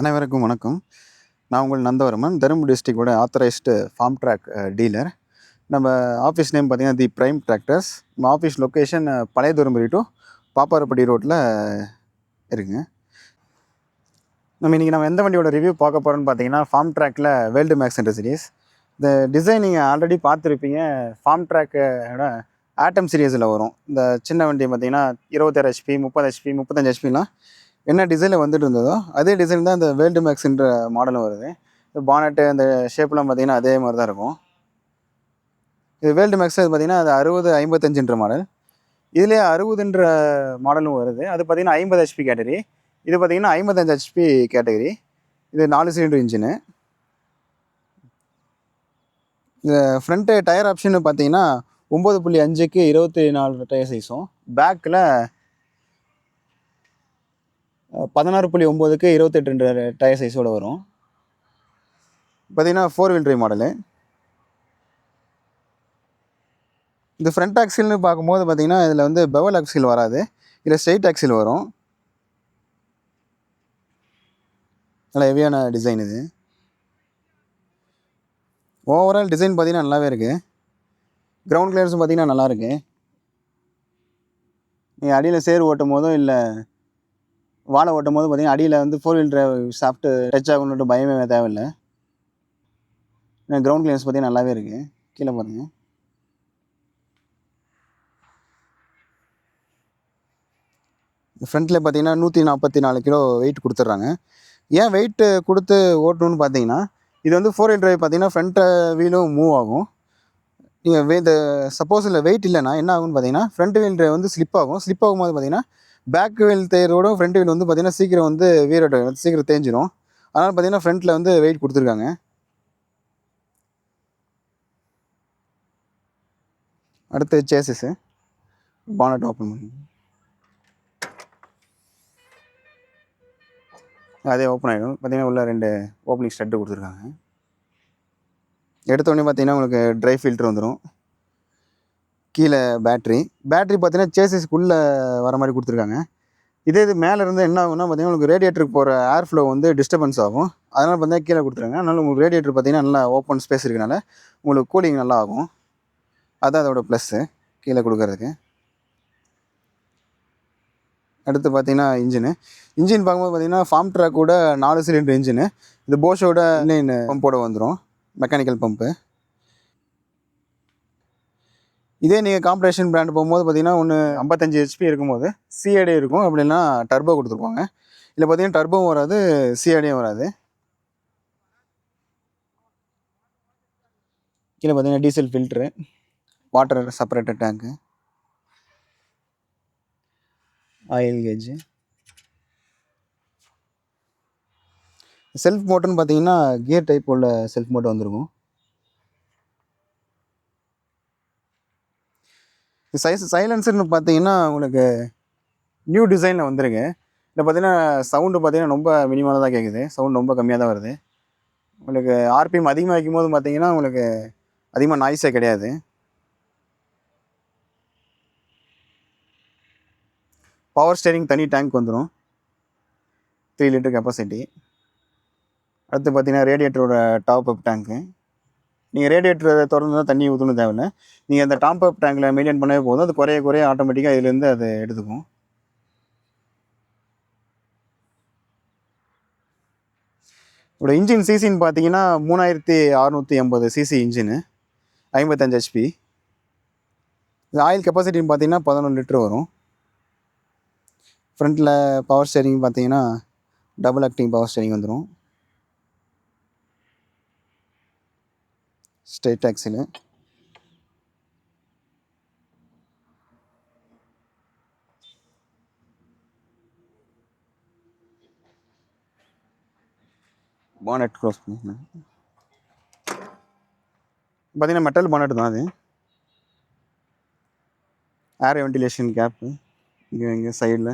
அனைவருக்கும் வணக்கம். நான் உங்கள் நந்தவர்மன் தருமபுரி டிஸ்ட்ரிக்டோட ஆத்தரைஸ்டு ஃபார்ம் ட்ராக் டீலர் நம்ம ஆஃபீஸ் நேம் பார்த்தீங்கன்னா தி ப்ரைம் டிராக்டர்ஸ் நம்ம ஆஃபீஸ் லொக்கேஷன் பழைய தருமபுரி டு பாப்பாரப்பட்டி ரோட்டில் இருக்குங்க. நம்ம இன்றைக்கி நம்ம எந்த வண்டியோட ரிவ்யூ பார்க்க போகிறோம்னு பார்த்தீங்கன்னா ஃபார்ம் ட்ராக்கில் வேல்டு மேக்ஸ் என்ற சீரிஸ் இந்த டிசைன் நீங்கள் ஆல்ரெடி பார்த்துருப்பீங்க. ஃபார்ம் ட்ராக்கோட ஆட்டம் சீரியஸில் வரும். இந்த சின்ன வண்டி பார்த்தீங்கன்னா இருபத்தாறு ஹெச்பி முப்பது ஹெச்பி முப்பத்தஞ்சு ஹெச்பிலாம் என்ன டிசைனில் வந்துட்டு இருந்ததோ அதே டிசைன் தான் இந்த வேல்டு மேக்ஸின்ற மாடலும் வருது. பானட்டு அந்த ஷேப்லாம் பார்த்தீங்கன்னா அதே மாதிரி தான் இருக்கும். இது வேல்டு மேக்ஸ் அது பார்த்தீங்கன்னா அது அறுபது ஐம்பத்தஞ்சுன்ற மாடல் இதுலேயே அறுபதுன்ற மாடலும் வருது. அது பார்த்தீங்கன்னா ஐம்பது ஹெச்பி கேட்டகரி இது பார்த்தீங்கன்னா ஐம்பத்தஞ்சு ஹெச்பி கேட்டகரி இது நாலு சிலிண்டர் இன்ஜினு இந்த ஃப்ரண்ட்டு டயர் ஆப்ஷன் பார்த்தீங்கன்னா ஒம்பது புள்ளி அஞ்சுக்கு இருபத்தி நாலு டயர் சைஸும் பேக்கில் பதினாறு புள்ளி ஒம்போதுக்கு இருபத்தெட்டு ரெண்டு டயர் சைஸோட வரும். பார்த்தீங்கன்னா ஃபோர் வீல் ட்ரைவ் மாடலு இந்த ஃப்ரண்ட் ஆக்சில்னு பார்க்கும்போது பார்த்தீங்கன்னா இதில் வந்து பெவல் ஆக்சில் வராது. இதில் ஸ்ட்ரெயிட் ஆக்சில் வரும். நல்ல ஹெவியான டிசைன் இது. ஓவரால் டிசைன் பார்த்தீங்கன்னா நல்லாவே இருக்குது கிரவுண்ட் கிளியர்ஸும் பார்த்தீங்கன்னா நல்லாயிருக்கு நீங்கள் அடியில் சேர் ஓட்டும் போதும் இல்லை வாழை ஓட்டும் போது பார்த்தீங்கன்னா அடியில் வந்து four wheel drive shaft touch ஆகணுன்ற பயமே தேவையில்லை. கிரவுண்ட் கிளியர்ஸ் பார்த்தீங்கன்னா நல்லாவே இருக்குது கீழே பாருங்கள் ஃப்ரண்ட்டில் பார்த்தீங்கன்னா நூற்றி நாற்பத்தி நாலு கிலோ வெயிட் கொடுத்துட்றாங்க. ஏன் வெயிட்டு கொடுத்து ஓட்டணும்னு பார்த்தீங்கன்னா இது வந்து ஃபோர் வீல் டிரைவ் பார்த்தீங்கன்னா ஃப்ரண்ட் வீலும் மூவ் ஆகும். நீங்கள் இந்த சப்போஸ் இல்லை வெயிட் இல்லைன்னா என்ன ஆகும்னு பார்த்தீங்கன்னா ஃப்ரண்ட் வீல் டிரைவ் வந்து ஸ்லிப் ஆகும். ஸ்லிப் ஆகும்போது பார்த்தீங்கன்னா பேக் வீல் தேரோட ஃப்ரண்ட் வீல் வந்து பார்த்தீங்கன்னா சீக்கிரம் வந்து வீரோட சீக்கிரம் தேஞ்சிரும். அதனால் பார்த்தீங்கன்னா ஃப்ரண்ட்டில் வந்து வெயிட் கொடுத்துருக்காங்க. அடுத்து சேசஸ்ஸு பானட் ஓப்பன் பண்ணி. அதே ஓப்பன் ஆகிடும் பார்த்தீங்கன்னா உள்ள ரெண்டு ஓப்பனிங் ஸ்டட்டு கொடுத்துருக்காங்க. எடுத்தோடனே பார்த்தீங்கன்னா உங்களுக்கு ட்ரை ஃபில்ட்ரு வந்துடும் கீழே பேட்ரி பேட்ரி பார்த்தீங்கன்னா சேசஸ்க்குள்ளே வர மாதிரி கொடுத்துருக்காங்க. இதே இது மேலேருந்து என்ன ஆகும்னா பார்த்தீங்கன்னா உங்களுக்கு ரேடியேட்டருக்கு போகிற ஏர் ஃப்ளோ வந்து டிஸ்டர்பன்ஸ் ஆகும். அதனால் பார்த்தீங்கன்னா கீழே கொடுத்துருங்க. அதனால் உங்களுக்கு ரேடியேட்டர் பார்த்தீங்கன்னா நல்லா ஓப்பன் ஸ்பேஸ் இருக்கனால உங்களுக்கு கூலிங் நல்லா ஆகும். அதுதான் அதோட ப்ளஸ்ஸு கீழே கொடுக்கறதுக்கு. அடுத்து பார்த்தீங்கன்னா இன்ஜினு இன்ஜின் பார்க்கும்போது பார்த்தீங்கன்னா ஃபார்ம் ட்ராக்கோட நாலு சிலிண்டர் இன்ஜினு இது போஷோட இன்னும் பம்போட வந்துடும் மெக்கானிக்கல் பம்பு இதே நீங்கள் காம்படிஷன் பிராண்ட் போகும்போது பார்த்தீங்கன்னா ஒன்று ஐம்பத்தஞ்சு ஹெச்பி இருக்கும்போது சிஏடி இருக்கும். அப்படின்னா டர்போ கொடுத்துருப்பாங்க. இதில் பார்த்தீங்கன்னா டர்போவும் வராது சிஏடியும் வராது. கீழே பார்த்தீங்கன்னா diesel filter water separator tank oil gauge self மோட்டர்னு பார்த்தீங்கன்னா கியர் டைப் உள்ள செல்ஃப் மோட்டர் வந்திருக்கும். சைஸ் சைலன்சர்னு பார்த்தீங்கன்னா உங்களுக்கு நியூ டிசைனில் வந்துருக்கு. இதில் பார்த்தீங்கன்னா சவுண்டு பார்த்தீங்கன்னா ரொம்ப மினிமலாக தான் கேட்குது சவுண்ட் ரொம்ப கம்மியாக தான் வருது. உங்களுக்கு ஆர்பிஎம் அதிகமாக வைக்கும் போது பார்த்தீங்கன்னா உங்களுக்கு அதிகமாக நாய்ஸே கிடையாது. பவர் ஸ்டேரிங் தனி டேங்க் வந்துடும் த்ரீ லிட்டர் கெப்பாசிட்டி அடுத்து பார்த்தீங்கன்னா ரேடியேட்டரோட டாப் அப் டேங்க்கு நீங்கள் ரேடியேட்டர் திறந்து தான் தண்ணி ஊற்றணும் தேவையில்லை. நீங்கள் அந்த டாப் அப் டேங்கில் மெயின்டைன் பண்ணவே போதும். அது குறைய குறைய ஆட்டோமேட்டிக்காக இதுலேருந்து அதை எடுத்துக்கும். இதோட இன்ஜின் சிசின்னு பார்த்தீங்கன்னா மூணாயிரத்தி அறநூற்றி எண்பது சிசி இன்ஜினு ஐம்பத்தஞ்சு ஹெச்பி இது ஆயில் கெப்பாசிட்டின்னு பார்த்தீங்கன்னா பதினொன்று லிட்டர் வரும். ஃப்ரண்ட்டில் பவர் ஸ்டேரிங் பார்த்தீங்கன்னா டபுள் ஆக்டிங் பவர் ஸ்டேரிங் வந்துடும் ஸ்ட்ரெயிட் ஆக்சிலு பானட் க்ளோஸ் பண்ணி. பார்த்தீங்கன்னா மெட்டல் பானட் தான் அது. ஏர் வென்டிலேஷன் கேப்பு இங்கே இங்கே சைடில்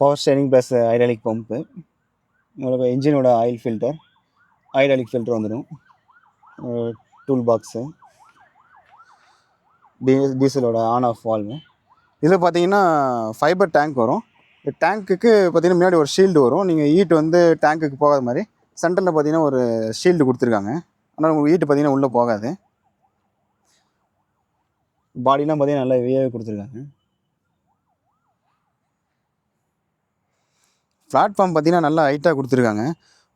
power steering plus hydraulic pump உங்களுக்கு இன்ஜினோட ஆயில் ஃபில்டர் ஹைட்ராலிக் ஃபில்டர் வந்துடும் டூல் பாக்ஸு டீ டீசலோட ஆன் ஆஃப் வால்வு இதில் பார்த்தீங்கன்னா ஃபைபர் டேங்க் வரும். இந்த டேங்க்குக்கு பார்த்தீங்கன்னா முன்னாடி ஒரு ஷீல்டு வரும். நீங்கள் ஈட்டு வந்து டேங்க்குக்கு போகாத மாதிரி சென்டரில் பார்த்தீங்கன்னா ஒரு ஷீல்டு கொடுத்துருக்காங்க. ஆனால் உங்களுக்கு ஹீட்டு பார்த்தீங்கன்னா உள்ளே போகாது. பாடிலாம் பார்த்தீங்கன்னா நல்லா ஹெவியாகவே கொடுத்துருக்காங்க. பிளாட்ஃபார்ம் பார்த்தீங்கன்னா நல்லா ஹைட்டாக கொடுத்துருக்காங்க.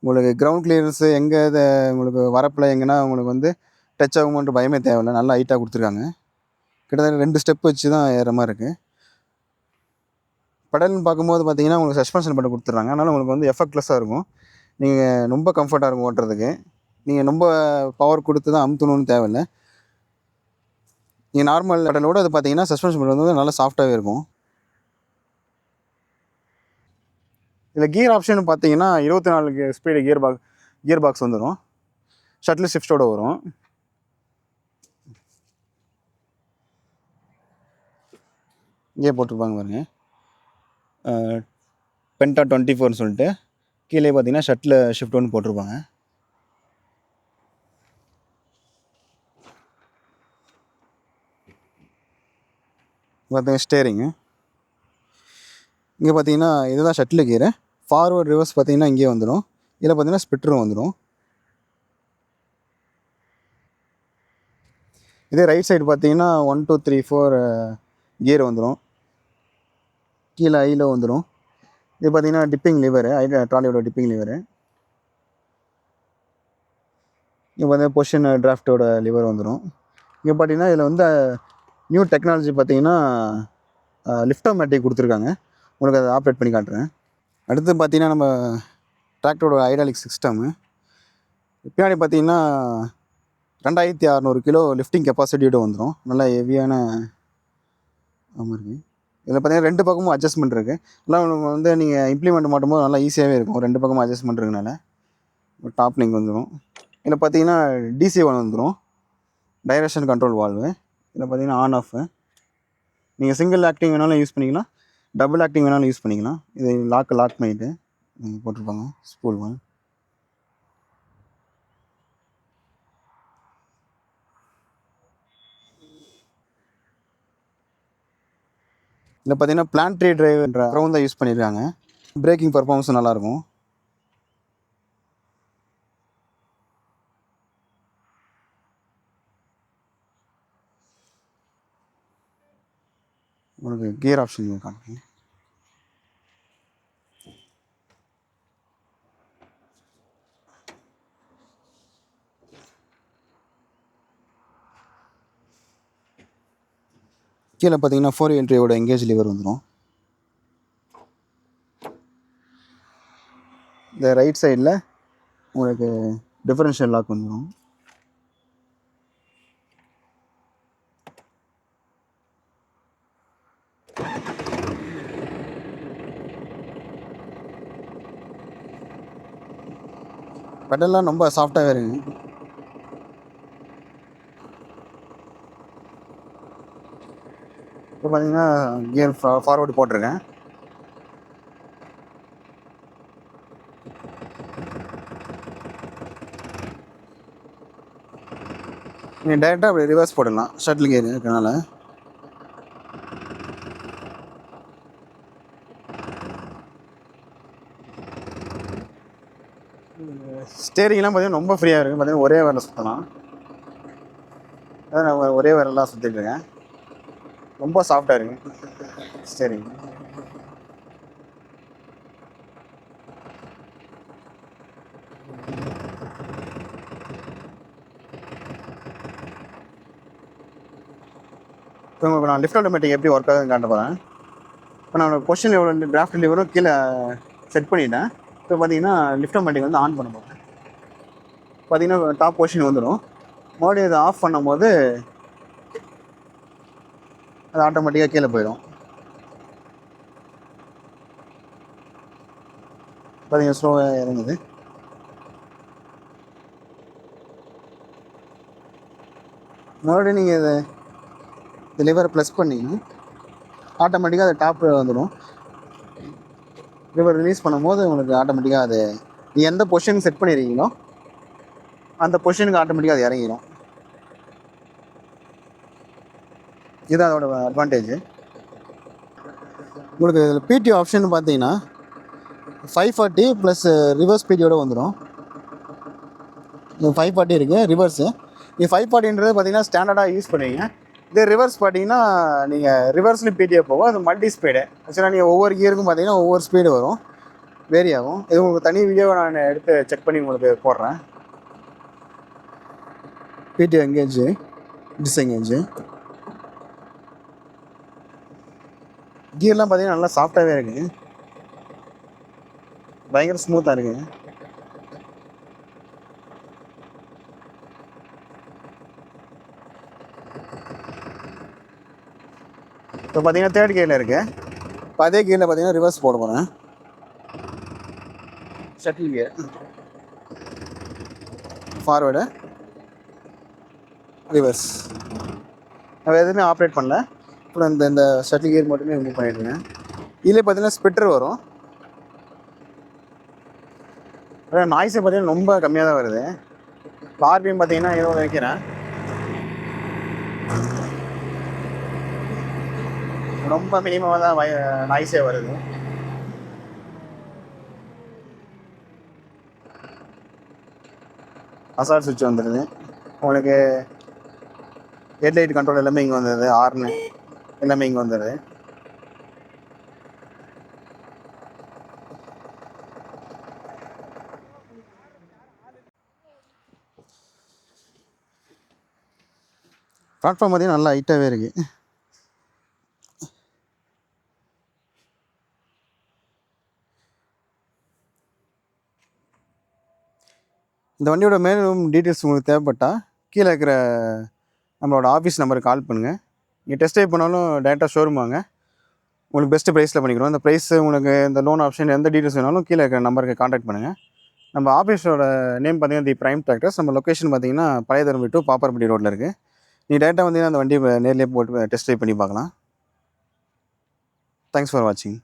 உங்களுக்கு கிரவுண்ட் கிளியரன்ஸு எங்கே இதை உங்களுக்கு வரப்பில் எங்கன்னா உங்களுக்கு வந்து டச் ஆகுமன்ற பயமே தேவையில்ல. நல்லா ஹைட்டாக கொடுத்துருக்காங்க. கிட்டத்தட்ட ரெண்டு ஸ்டெப் வச்சு தான் ஏற மாதிரி இருக்குது பெடல்னு பார்க்கும்போது பார்த்தீங்கன்னா உங்களுக்கு சஸ்பென்ஷன் பண்ணி கொடுத்துட்றாங்க. அதனால் உங்களுக்கு வந்து எஃபெக்ட்லெஸ்ஸாக இருக்கும். நீங்கள் ரொம்ப கம்ஃபர்ட்டாக இருக்கும் ஓட்டுறதுக்கு. நீங்கள் ரொம்ப பவர் கொடுத்து தான் அமுத்தணும்னு தேவையில்லை. நீங்கள் நார்மல் பெடலோட அது பார்த்தீங்கன்னா சஸ்பென்ஷன் பண்ணுறது வந்து நல்லா சாஃப்ட்டாகவே இருக்கும். இதில் கியர் ஆப்ஷன் பார்த்தீங்கன்னா இருபத்தி நாலு speed gear box gear box வந்துடும் ஷட்டில் ஷிஃப்ட்டோட வரும். இங்கே போட்டிருப்பாங்க பாருங்க. பென்டா டுவெண்ட்டி ஃபோர்னு சொல்லிட்டு கீழே பார்த்தீங்கன்னா ஷட்டில் ஷிஃப்ட் ஒன்று போட்டிருப்பாங்க. பார்த்தீங்க ஸ்டேரிங்கு இங்கே பார்த்தீங்கன்னா இதுதான் ஷட்டில் கீரை ஃபார்வர்ட் ரிவர்ஸ் பார்த்தீங்கன்னா இங்கே வந்துடும் இதில் பார்த்தீங்கன்னா ஸ்பிட்டரும் வந்துடும் இதே ரைட் சைடு பார்த்தீங்கன்னா one two three four gear வந்துடும் கீழே ஐயில் வந்துடும் இது பார்த்தீங்கன்னா டிப்பிங் லிவரு ஐ ட்ராலியோட டிப்பிங் லிவரு இங்கே பார்த்தீங்கன்னா பொஷன் டிராஃப்டோட லிவர் வந்துடும் இங்கே பார்த்தீங்கன்னா இதில் வந்து நியூ டெக்னாலஜி பார்த்தீங்கன்னா லிஃப்டோமேட்டிக் கொடுத்துருக்காங்க. உங்களுக்கு அதை ஆப்ரேட் பண்ணி காட்டுறேன். அடுத்து பார்த்தீங்கன்னா நம்ம டிராக்டரோட ஐடாலிக் சிஸ்டமு பின்னாடி பார்த்தீங்கன்னா ரெண்டாயிரத்தி அறநூறு கிலோ லிஃப்டிங் கெப்பாசிட்டியோடு வந்துடும் நல்லா ஹெவியான ஆமாம் இருக்குது இதில் பார்த்தீங்கன்னா ரெண்டு பக்கமும் அட்ஜஸ்ட்மெண்ட் இருக்குது எல்லாம் நம்ம வந்து நீங்கள் இம்ப்ளிமெண்ட் மாட்டும்போது நல்லா ஈஸியாகவே இருக்கும். ரெண்டு பக்கமும் அட்ஜஸ்ட்மெண்ட் இருக்கனால. டாப் லிங்க் வந்துடும் இதில் பார்த்தீங்கன்னா டிசி ஒன் வந்துடும் டைரக்ஷன் கண்ட்ரோல் வால்வு இதில் பார்த்தீங்கன்னா ஆன் ஆஃப் நீங்கள் சிங்கிள் ஆக்டிங் வேணாலும் யூஸ் பண்ணிக்கலாம். டபுள் ஆக்டிங் வேணாலும் யூஸ் பண்ணிக்கலாம். இது லாக் லாக் பண்ணிவிட்டு போட்டிருப்பாங்க. ஸ்பூல் ஒன் இதில் பார்த்தீங்கன்னா பிளான்ட்ரி டிரைவ்ன்ற ரவுண்ட் தான் யூஸ் பண்ணியிருக்காங்க பிரேக்கிங் பர்ஃபார்மன்ஸும் நல்லாயிருக்கும் உங்களுக்கு கியர் ஆப்ஷன் காட்டுங்க கீழே பார்த்தீங்கன்னா ஃபோர் என்ட்ரியோட எங்கேஜ் லிவர் வந்துடும் இந்த ரைட் சைடில் உங்களுக்கு டிஃபரன்ஷியல் லாக் வந்துடும் பெடல்லாம் ரொம்ப சாஃப்டாகவே இருக்குங்க இப்போ பார்த்தீங்கன்னா கியர் ஃபார்வர்டு போட்டிருக்கேன். நீங்கள் டேரெக்டாக அப்படி ரிவர்ஸ் போடலாம் ஷட்டில் கியர் இருக்கனால ஸ்டேரிங்லாம் பார்த்தீங்கன்னா ரொம்ப ஃப்ரீயாக இருக்குது பார்த்தீங்கன்னா ஒரே வேலை சுற்றலாம் அதான் நான் ஒரே வேலைலாம் சுற்றிட்டு இருக்கேன். ரொம்ப சாஃப்டாக இருக்கு. ஸ்டேரிங் இப்போ உங்களுக்கு நான் லிஃப்ட் ஆட்டோமேட்டிக் எப்படி ஒர்க் ஆகுதுன்னு காட்ட போகிறேன் இப்போ நான் கொஷின் எவ்வளோ டிராஃப்ட் லிவரும் கீழே செட் பண்ணிட்டேன். இப்போ பார்த்தீங்கன்னா லிஃப்ட் ஆட்டோமேட்டிக் வந்து ஆன் பண்ண போகிறேன் பார்த்தீங்கன்னா டாப் பொசிஷன் வந்துடும் மறுபடியும் இதை ஆஃப் பண்ணும்போது அது ஆட்டோமேட்டிக்காக கீழே போயிடும். பார்த்தீங்கன்னா ஸ்லோவாக இறங்குது. மறுபடியும் நீங்கள் இதை இந்த லிவரை ப்ளஸ் பண்ணிங்கன்னா ஆட்டோமேட்டிக்காக அது டாப் வந்துடும் ரிவர் ரிலீஸ் பண்ணும்போது உங்களுக்கு ஆட்டோமேட்டிக்காக அது நீ எந்த பொசிஷன் செட் பண்ணியிருக்கீங்களோ அந்த பொசிஷனுக்கு ஆட்டோமேட்டிக்காக அது இறங்கிடும் இதுதான் அதோட அட்வான்டேஜ் உங்களுக்கு இதில் பிடி ஆப்ஷன் பார்த்தீங்கன்னா ஃபைவ் ஃபார்ட்டி ப்ளஸ் ரிவர்ஸ் பிடியோட வந்துடும் ஃபைவ் ஃபார்ட்டி இருக்குது ரிவர்ஸு இது ஃபைவ் ஃபார்ட்டின்றது பார்த்தீங்கன்னா ஸ்டாண்டர்டாக யூஸ் பண்ணுவீங்க. இதே ரிவர்ஸ் பார்த்தீங்கன்னா நீங்கள் ரிவர்ஸ்லேயும் பிடிஏ போகும். அது மல்டி ஸ்பீடு ஆக்சுவலாக நீங்கள் ஒவ்வொரு கியருக்கும் பார்த்தீங்கன்னா ஒவ்வொரு ஸ்பீடு வரும். வேரி ஆகும். இது உங்களுக்கு தனி வீடியோவை நான் எடுத்து செக் பண்ணி உங்களுக்கு போடுறேன். பிடி எங்கேஜு டிஸ்எங்கேஜு கியர்லாம் பார்த்தீங்கன்னா நல்லா சாஃப்டாகவே இருக்குது பயங்கர ஸ்மூத்தாக இருக்குது இப்போ பார்த்தீங்கன்னா தேர்ட் கியரில் இருக்கு. இப்போ அதே கியரில் பார்த்தீங்கன்னா ரிவர்ஸ் போட போகிறேன் ஷட்டில் கியர் ஃபார்வேர்டு ரிவர்ஸ் நான் எதுவுமே ஆப்ரேட் பண்ணல. அப்புறம் இந்த இந்த ஷட்டில் கியர் மட்டுமே மூவ் பண்ணிட்டுருக்கேன் இதில் பார்த்தீங்கன்னா ஸ்பிட்டர் வரும். அதான் நாய்ஸே பார்த்தீங்கன்னா ரொம்ப கம்மியாக தான் வருது. ஆர்பிஎம் பார்த்தீங்கன்னா இருபது வைக்கிறேன் ரொம்ப மினிமமாக தான் நாய்ஸே வருது. அசார் சுவிட்ச் வந்துடுது உங்களுக்கு ஹெட்லைட் கண்ட்ரோல் எல்லாமே இங்கே வந்துடுது ஆர்னு எல்லாமே இங்கே வந்துடுது பிளாட்ஃபார்ம் பார்த்தீங்கன்னா நல்லா ஹைட்டாகவே இருக்குது இந்த வண்டியோட மேலும் டீட்டெயில்ஸ் உங்களுக்கு தேவைப்பட்டால் கீழே இருக்கிற நம்மளோட ஆஃபீஸ் நம்பருக்கு கால் பண்ணுங்கள் நீங்கள் டெஸ்ட் ட்ரைவ் பண்ணாலும் டேரெக்டாக ஷோரூம் வாங்க. உங்களுக்கு பெஸ்ட்டு ப்ரைஸில் பண்ணிக்கிறோம். அந்த ப்ரைஸ் உங்களுக்கு இந்த லோன் ஆப்ஷன் எந்த டீட்டெயில்ஸ் வேணாலும் கீழே இருக்கிற நம்பருக்கு காண்டாக்ட் பண்ணுங்கள் நம்ம ஆஃபீஸோட நேம் பார்த்தீங்கன்னா தி ப்ரைம் டிராக்டர்ஸ் நம்ம லொக்கேஷன் பார்த்தீங்கன்னா பழைய தரும்பி டு பாப்பரப்பட்டி ரோட்டில் இருக்குது நீ டேரெக்டாக வந்தீங்கன்னா அந்த வண்டியை நேர்லேயே போட்டு டெஸ்ட் ட்ரைவ் பண்ணி பார்க்கலாம். தேங்க்ஸ் ஃபார் வாட்சிங்